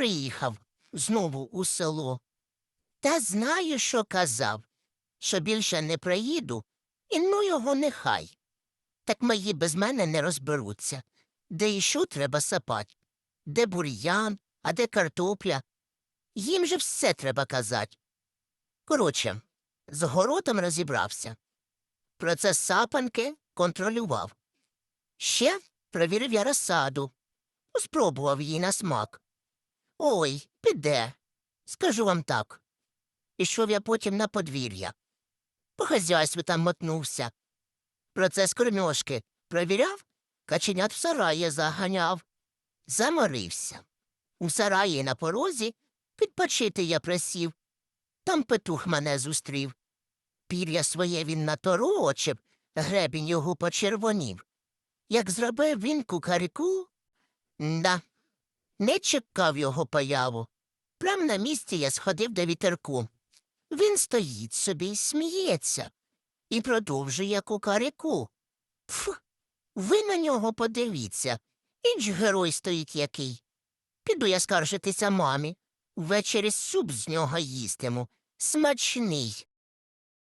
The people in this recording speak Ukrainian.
приїхав знову у село. Та знаю, що казав, що більше не приїду, і ну його нехай. Так мої без мене не розберуться. Де ішу треба сапать, де бур'ян, а де картопля. Їм же все треба казати. Коротше, з городом розібрався. Процес сапанки контролював. Ще провірив я розсаду. Спробував її на смак. Ой, піде. Скажу вам так. Пішов я потім на подвір'я. По хазяйству там мотнувся. Процес кормьошки провіряв, каченят в сараї заганяв. Заморився. У сараї на порозі підпочити я просів. Там петух мене зустрів. Пір'я своє він наторочив, гребінь його почервонів. Як зробив він кукаріку, да, не чекав його появу. Прям на місці я сходив до вітерку. Він стоїть собі й сміється і продовжує кукаріку. Пф, ви на нього подивіться. Інч герой стоїть який. Піду я скаржитися мамі. Ввечері суп з нього їстиму. Смачний.